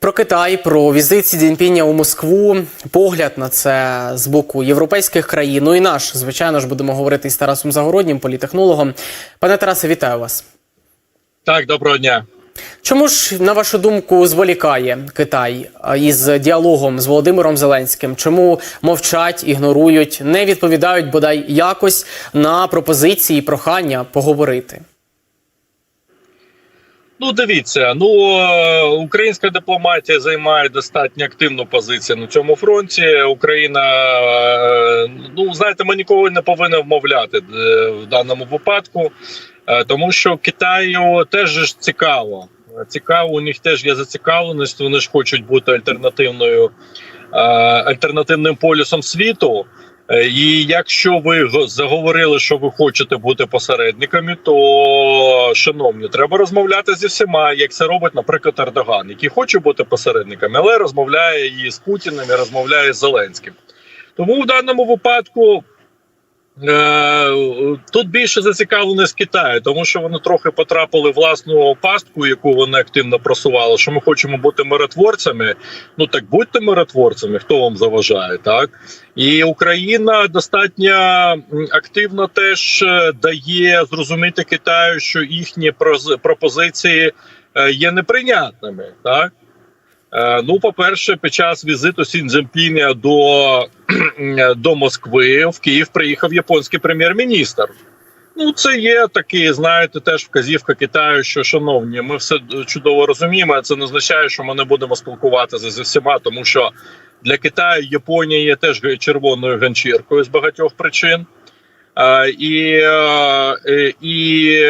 Про Китай, про візит Сі Цзіньпіня у Москву, погляд на це з боку європейських країн. Ну і наш, звичайно ж, будемо говорити із Тарасом Загороднім, політехнологом. Пане Тарасе, вітаю вас. Так, доброго дня. Чому ж, на вашу думку, зволікає Китай із діалогом з Володимиром Зеленським? Чому мовчать, ігнорують, не відповідають бодай якось на пропозиції, прохання поговорити? Ну, дивіться, ну е, українська дипломатія займає достатньо активну позицію на цьому фронті. Україна, е, ну знаєте, ми нікого не повинні вмовляти е, в даному випадку, тому що Китаю теж цікаво. Цікаво, у них теж є зацікавленість. Вони ж хочуть бути альтернативною альтернативним полюсом світу. Е, І якщо ви заговорили, що ви хочете бути посередниками, то шановні, треба розмовляти зі всіма, як це робить, наприклад, Ердоган, який хоче бути посередниками, але розмовляє і з Путіним, і розмовляє з Зеленським. Тому в даному випадку. Е, Тут більше зацікавленість Китаю, тому що вони трохи потрапили в власну пастку, яку вони активно просували. Що ми хочемо бути миротворцями. Ну так будьте миротворцями, хто вам заважає, так і Україна достатньо активно теж е, дає зрозуміти Китаю, що їхні пропозиції е, є неприйнятними, так. Е, Ну, по-перше, під час візиту Сін Цзіньпіня до, до Москви в Київ приїхав японський прем'єр-міністр. Ну, це є такий, знаєте, теж вказівка Китаю, що шановні, ми все чудово розуміємо. Це не означає, що ми не будемо спілкуватися зі всіма, тому що для Китаю Японія є теж червоною ганчіркою з багатьох причин. І, е, і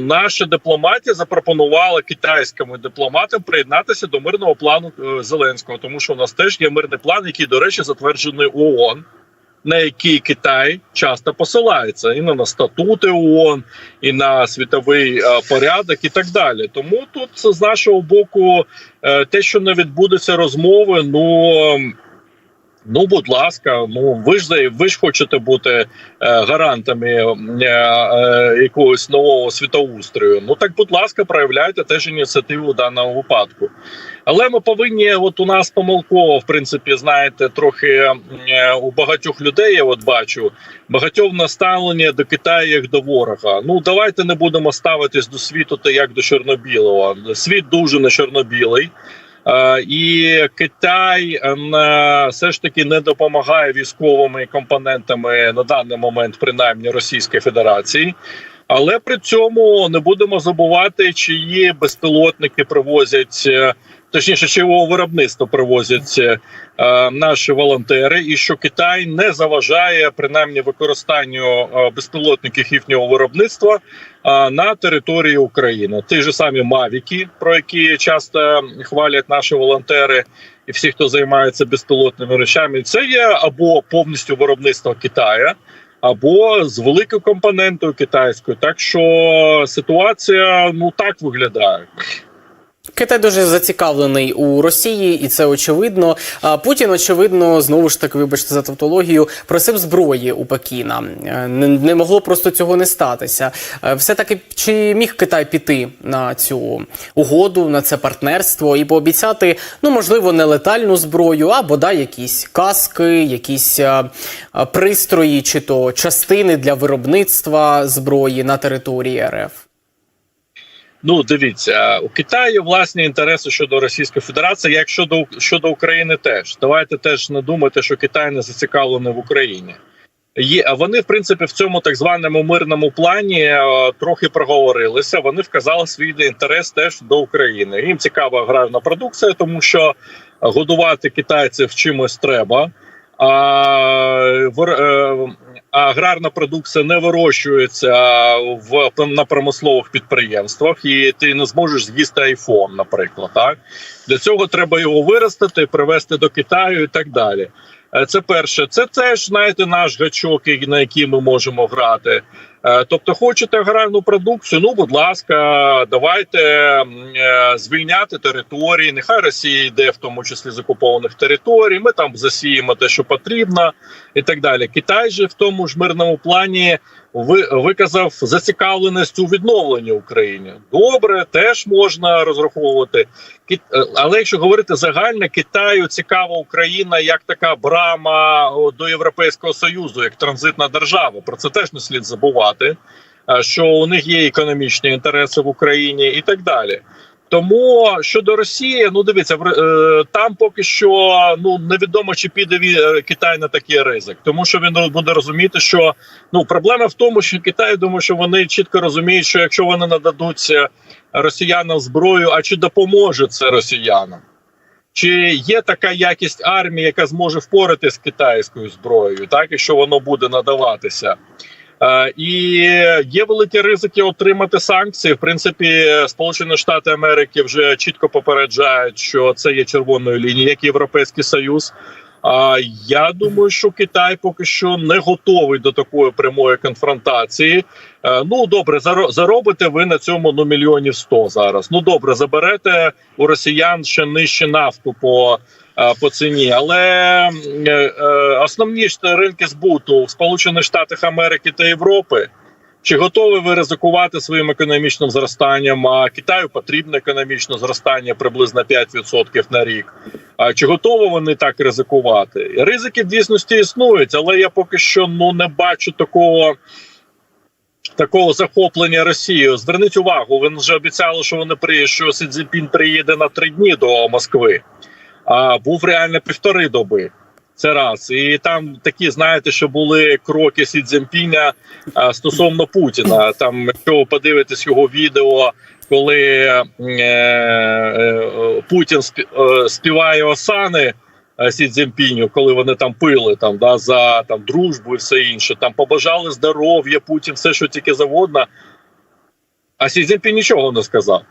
наша дипломатія запропонувала китайським дипломатам приєднатися до мирного плану е, Зеленського, тому що у нас теж є мирний план, який, до речі, затверджений ООН, на який Китай часто посилається і на статути ООН, і на світовий е, порядок, і так далі. Тому тут з нашого боку, те, що не відбудеться розмови, ну. Ну, будь ласка, ну ви ж ви ж хочете бути е, гарантами е, е, якогось нового світоустрою. Ну так, будь ласка, проявляйте теж ініціативу в даному випадку. Але ми повинні, от у нас помилково, в принципі, знаєте, трохи е, у багатьох людей я от бачу багатьох наставлення до Китаю як до ворога. Ну давайте не будемо ставитись до світу та як до чорно-білого. Світ дуже не чорно-білий. Е, І Китай е, все ж таки не допомагає військовими компонентами на даний момент, принаймні Російської Федерації. Але при цьому не будемо забувати, чиї безпілотники привозять, е, точніше, чого виробництво привозять е, наші волонтери, і що Китай не заважає принаймні використанню е, безпілотників їхнього виробництва е, на території України. Ті ж самі Мавіки, про які часто хвалять наші волонтери, і всі, хто займається безпілотними речами, це є або повністю виробництво Китаю. Або з великою компонентою китайською, так що ситуація ну так виглядає. Китай дуже зацікавлений у Росії, і це очевидно. Путін, очевидно, знову ж таки, вибачте за тавтологію, просив зброї у Пекіна. Е, Не, могло просто цього не статися. Е, Все таки, чи міг Китай піти на цю угоду, на це партнерство і пообіцяти, ну можливо, не летальну зброю, а бодай якісь каски, якісь е, пристрої чи то частини для виробництва зброї на території РФ. Ну, дивіться, у Китаю власні інтереси щодо Російської Федерації, як щодо щодо України, теж давайте теж не думати, що Китай не зацікавлений в Україні. Є вони, в принципі, в цьому так званому мирному плані е, трохи проговорилися. Вони вказали свій інтерес теж до України. Їм цікава аграрна продукція, тому що годувати китайців чимось треба. А е, а аграрна продукція не вирощується в на промислових підприємствах, і ти не зможеш з'їсти айфон, наприклад. Так для цього треба його виростити, привезти до Китаю і так далі. Е, Це перше, це теж знаєте наш гачок, на який ми можемо грати. Е, Тобто, хочете аграрну продукцію? Ну, будь ласка, давайте е, звільняти території. Нехай Росія йде, в тому числі з окупованих територій. Ми там засіємо те, що потрібно, і так далі. Китай же в тому ж мирному плані виказав зацікавленість у відновленні України. Добре, теж можна розраховувати. Е, Але якщо говорити загально, Китаю цікава Україна як така брама до Європейського Союзу, як транзитна держава. Про це теж не слід забувати. е, Що у них є економічні інтереси в Україні і так далі. Тому щодо Росії, ну дивіться, е, там поки що ну невідомо чи піде е, Китай на такий ризик, тому що він буде розуміти, що ну проблема в тому, що Китай думаю, що вони чітко розуміють, що якщо вони нададуть е, росіянам зброю, а чи допоможе це росіянам? Чи є така якість армії, яка зможе впоратися з китайською зброєю, так якщо воно буде надаватися? Е, І є великі ризики отримати санкції. В принципі, Сполучені Штати Америки вже чітко попереджають, що це є червоною лінією, як Європейський Союз. А я думаю, що Китай поки що не готовий до такої прямої конфронтації. Е, Ну добре, заро- заробите ви на цьому ну мільйонів сто зараз. Ну добре, заберете у росіян ще нижче нафту по, по ціні. Але е, е, основні ж ринки збуту в Сполучених Штатах Америки та Європи. Чи готові ви ризикувати своїм економічним зростанням? А Китаю потрібне економічне зростання приблизно 5% на рік. А чи готові вони так ризикувати? Ризики в дійсності існують, але я поки що ну не бачу такого. Такого захоплення Росією. Зверніть увагу, вони вже обіцяли, що вони при що Сі приїде на три дні до Москви. А був реально півтори доби. Це раз. І там такі, знаєте, що були кроки Сі Цзіньпіня стосовно Путіна. Там, якщо ви подивитесь його відео, коли е, е, Путін е, співає осани е, Сі Цзіньпіню, коли вони там пили там, да, за там, дружбу і все інше, там побажали здоров'я, Путін, все, що тільки завгодно. А Сі Цзіньпін нічого не сказав.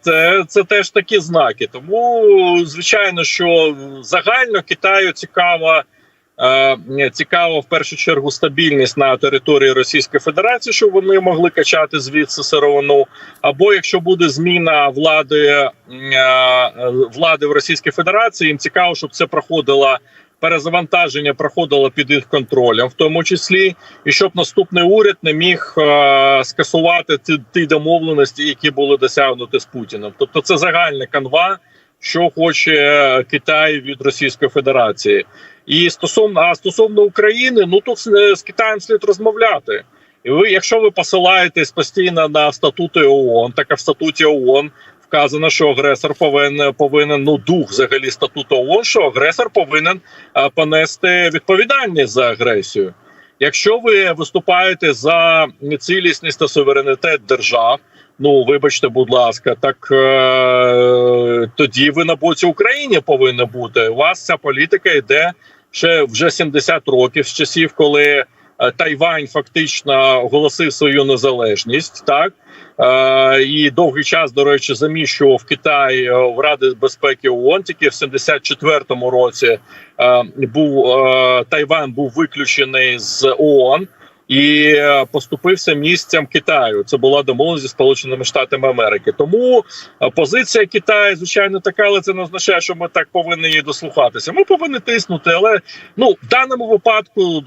Це, це теж такі знаки. Тому, звичайно, що загально Китаю цікава. Цікаво в першу чергу стабільність на території Російської Федерації, щоб вони могли качати звідси сировину. Або якщо буде зміна влади влади в Російській Федерації, їм цікаво, щоб це проходило перезавантаження, проходило під їх контролем, в тому числі, і щоб наступний уряд не міг е, скасувати ті, ті домовленості, які були досягнуті з Путіним. Тобто, це загальна канва, що хоче Китай від Російської Федерації. І стосовно а стосовно України, ну тут з, з Китаєм слід розмовляти. І ви, якщо ви посилаєтесь постійно на статути ООН, так а в статуті ООН вказано, що агресор повинен повинен ну дух взагалі статуту ООН, що агресор повинен а, понести відповідальність за агресію. Якщо ви виступаєте за цілісність та суверенітет держав, ну вибачте, будь ласка, так е- тоді ви на боці України повинні бути. У вас ця політика йде ще вже 70 років з часів, коли е, Тайвань фактично оголосив свою незалежність, так е, і довгий час, до речі, заміщував Китай е, в Ради безпеки ООН. Тільки в 74-му році е, був е, Тайвань був виключений з ООН. І е, поступився місцем Китаю. Це була домовленість зі Сполученими Штатами Америки. Тому е, позиція Китаю, звичайно, така, але це не означає, що ми так повинні її дослухатися. Ми повинні тиснути, але ну в даному випадку.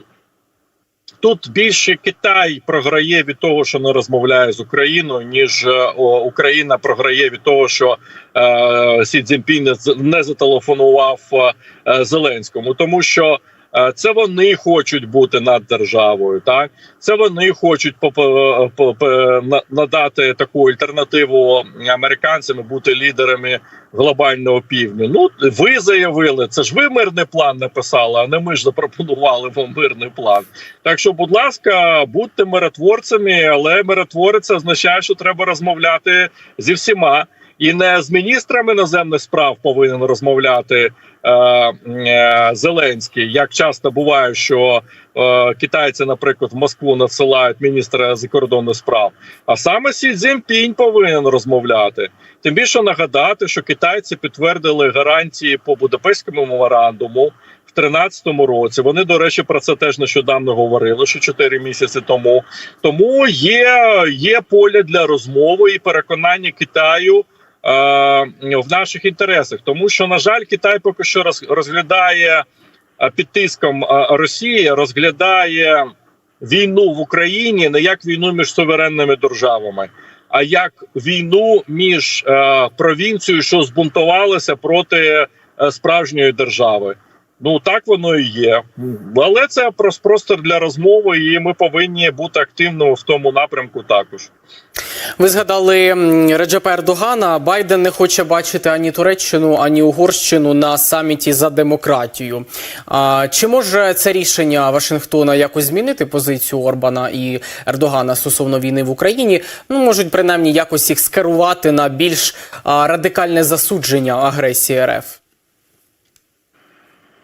Тут більше Китай програє від того, що не розмовляє з Україною, ніж е, Україна програє від того, що е, Сі Цзіньпін не зателефонував е, Зеленському, тому що це вони хочуть бути над державою. Так це вони хочуть на- надати таку альтернативу американцям бути лідерами глобального півдня. Ну ви заявили, це ж ви мирний план написали, а не ми ж запропонували вам мирний план. Так що, будь ласка, будьте миротворцями, але миротворець означає, що треба розмовляти зі всіма. І не з міністрами іноземних справ повинен розмовляти е, е, Зеленський. Як часто буває, що е, китайці, наприклад, в Москву надсилають міністра закордонних справ, а саме Сі Цзіньпінь повинен розмовляти. Тим більше нагадати, що китайці підтвердили гарантії по Будапештському меморандуму в 2013 році. Вони, до речі, про це теж нещодавно говорили, що 4 місяці тому. Тому є, є поле для розмови і переконання Китаю. Е, В наших інтересах, тому що на жаль, Китай поки що роз- розглядає е, під тиском е, Росії, розглядає війну в Україні не як війну між суверенними державами, а як війну між провінцією, що збунтувалася проти справжньої держави. Ну так воно і є. Але це прос- простор для розмови, і ми повинні бути активними в тому напрямку також. Ви згадали Реджепа Ердогана. Байден не хоче бачити ані Туреччину, ані Угорщину на саміті за демократію. А, чи може це рішення Вашингтона якось змінити позицію Орбана і Ердогана стосовно війни в Україні? Ну можуть принаймні якось їх скерувати на більш радикальне засудження агресії РФ.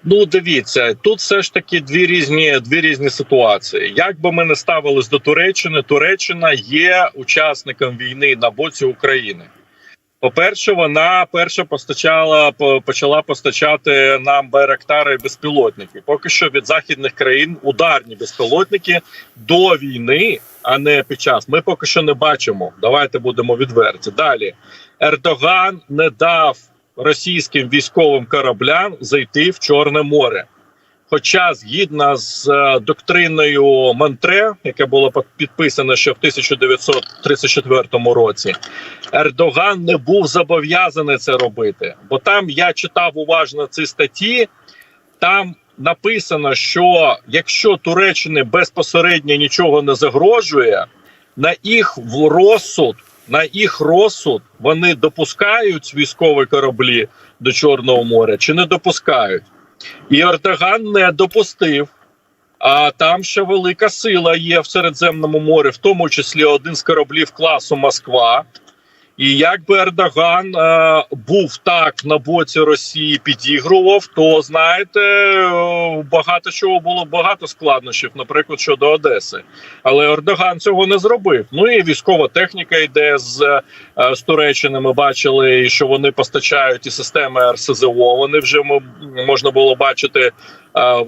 Ну, дивіться, тут все ж таки дві різні дві різні ситуації. Як би ми не ставились до Туреччини, Туреччина є учасником війни на боці України. По-перше, вона перша постачала по- почала постачати нам байрактари безпілотники. Поки що від західних країн ударні безпілотники до війни, а не під час. Ми поки що не бачимо. Давайте будемо відверті. Далі Ердоган не дав російським військовим кораблям зайти в Чорне море. Хоча, згідно з е, доктриною Монтре, яке було під- підписано ще в 1934 році, Ердоган не був зобов'язаний це робити. Бо там я читав уважно ці статті. Там написано, що якщо Туреччині безпосередньо нічого не загрожує, на їх в розсуд, на їх розсуд вони допускають військові кораблі до Чорного моря чи не допускають. І Ортаган не допустив. А там ще велика сила є в Середземному морі, в тому числі один з кораблів класу Москва. І якби Ердоган е, був так на боці Росії, підігрував, то знаєте, е, багато чого було багато складнощів, наприклад, щодо Одеси. Але Ердоган цього не зробив. Ну і військова техніка йде з, е, з Туреччини. Ми бачили, що вони постачають і системи РСЗО. Вони вже можна було бачити е,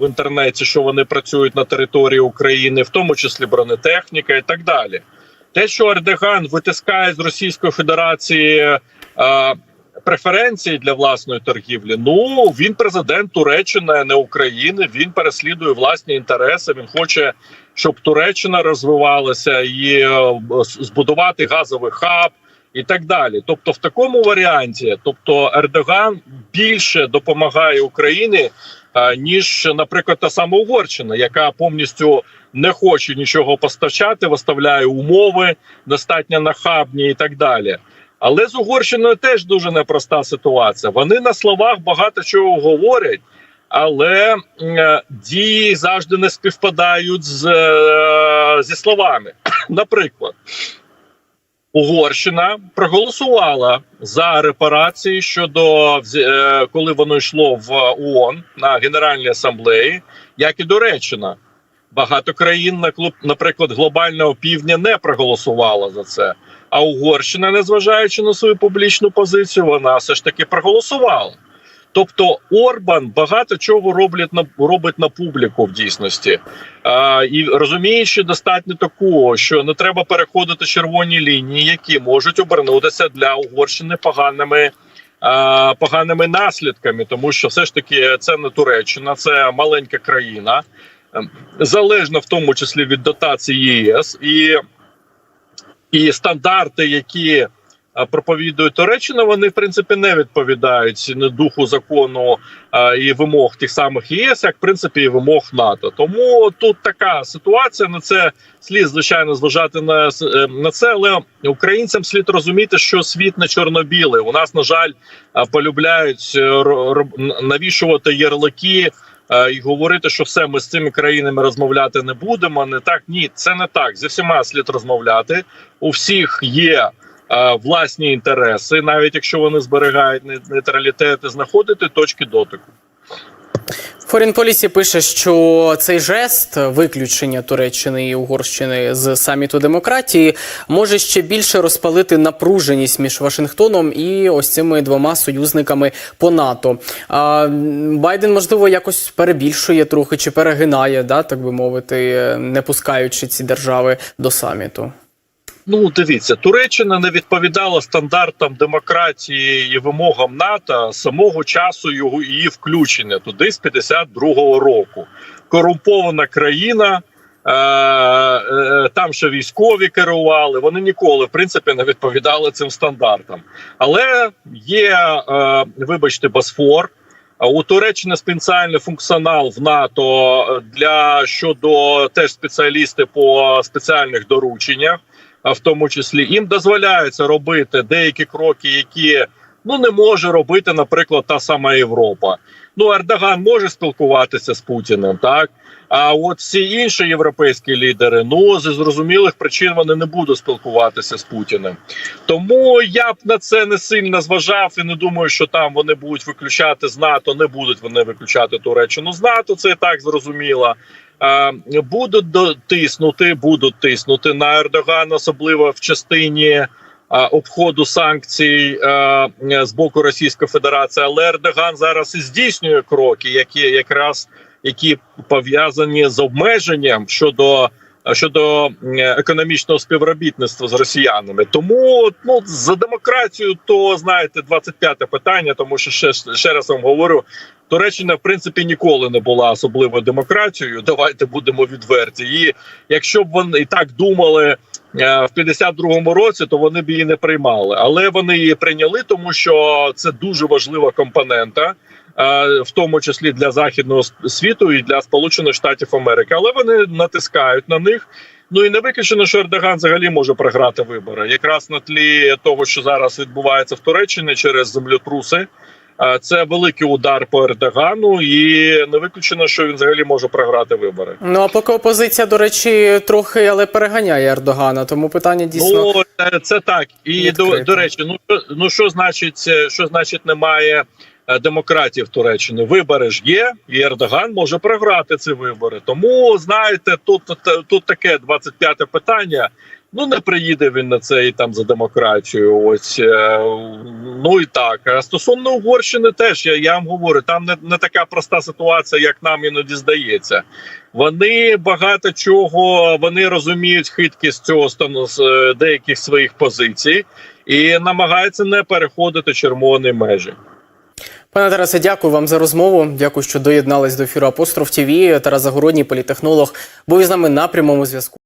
в інтернеті, що вони працюють на території України, в тому числі бронетехніка і так далі. Те, що Ердоган витискає з Російської Федерації е, преференції для власної торгівлі, ну він президент Туреччини, не України. Він переслідує власні інтереси. Він хоче, щоб Туреччина розвивалася і е, збудувати газовий хаб. І так далі, тобто, в такому варіанті, тобто Ердоган більше допомагає Україні, е, ніж, наприклад, та сама Угорщина, яка повністю не хоче нічого постачати, виставляє умови достатньо нахабні і так далі. Але з Угорщиною теж дуже непроста ситуація. Вони на словах багато чого говорять, але е, дії завжди не співпадають з, е, зі словами. Наприклад, Угорщина проголосувала за репарації щодо е, коли воно йшло в ООН на Генеральній асамблеї, як і Туреччина. Багато країн, на клуб, наприклад, глобального півдня не проголосувало за це. А Угорщина, незважаючи на свою публічну позицію, вона все ж таки проголосувала. Тобто Орбан багато чого роблять на робить на публіку в дійсності, а, і розуміючи достатньо такого, що не треба переходити червоні лінії, які можуть обернутися для Угорщини поганими. а, Поганими наслідками, тому що все ж таки це не Туреччина, це маленька країна, залежна в тому числі від дотації ЄС, і, і стандарти, які а, проповідує Туреччина, вони в принципі не відповідають не духу закону а, і вимог тих самих ЄС, як в принципі і вимог НАТО. Тому тут така ситуація. На це слід звичайно зважати на, е, на це, але українцям слід розуміти, що світ не чорно-білий. У нас на жаль полюбляють е, навішувати ярлики. Е, І говорити, що все ми з цими країнами розмовляти не будемо. Не так ні, це не так. Зі всіма слід розмовляти. У всіх є е, власні інтереси, навіть якщо вони зберігають нейтралітет знаходити точки дотику. Форін Полісі пише, що цей жест виключення Туреччини і Угорщини з саміту демократії може ще більше розпалити напруженість між Вашингтоном і ось цими двома союзниками по НАТО. А, Байден, можливо, якось перебільшує трохи чи перегинає, да, так би мовити, не пускаючи ці держави до саміту. Ну, дивіться, Туреччина не відповідала стандартам демократії і вимогам НАТО самого часу його її включення туди з 52-го року. Корумпована країна, Е, е, там ще військові керували. Вони ніколи в принципі не відповідали цим стандартам. Але є, е, вибачте, Босфор. У Туреччини спеціальний функціонал в НАТО для щодо теж спеціалісти по спеціальних дорученнях, в тому числі їм дозволяється робити деякі кроки, які ну не може робити, наприклад, та сама Європа. Ну Ердоган може спілкуватися з Путіним, так а от всі інші європейські лідери, ну зі зрозумілих причин вони не будуть спілкуватися з Путіним. Тому я б на це не сильно зважав і не думаю, що там вони будуть виключати з НАТО. Не будуть вони виключати Туреччину з НАТО. Це і так зрозуміло. Будуть дотиснути, будуть тиснути на Ердоган, особливо в частині обходу санкцій з боку Російської Федерації. Але Ердоган зараз і здійснює кроки, які якраз які пов'язані з обмеженням щодо щодо економічного співробітництва з росіянами. Тому ну за демократію, то знаєте, 25-те питання, тому що ще ще раз вам говорю. Туреччина, в принципі, ніколи не була особливою демократією. Давайте будемо відверті. І якщо б вони і так думали е, в 52-му році, то вони б її не приймали. Але вони її прийняли, тому що це дуже важлива компонента, в тому числі для західного світу і для Сполучених Штатів Америки. Але вони натискають на них. Ну і не виключено, що Ердоган взагалі може програти вибори, якраз на тлі того, що зараз відбувається в Туреччині через землетруси. Е, Це великий удар по Ердогану, і не виключено, що він взагалі може програти вибори. Ну а поки опозиція, до речі, трохи але переганяє Ердогана, тому питання дійсно. Ну це, так. І до, до речі, ну що- ну що значить, е, що значить немає е, демократії в Туреччині? Вибори ж є, і Ердоган може програти ці вибори. Тому знаєте, тут тут, таке 25-те питання. Ну не приїде він на це і там за демократію. Ось е, ну і так. А стосовно Угорщини, теж я, я вам говорю, там не, не така проста ситуація, як нам іноді здається. Вони багато чого вони розуміють хиткість цього стану з е, деяких своїх позицій і намагаються не переходити червоні межі. Пане Тарасе, дякую вам за розмову. Дякую, що доєднались до ефіру Апостроф ТВ. Тарас Загородній, політехнолог, був із нами на прямому зв'язку.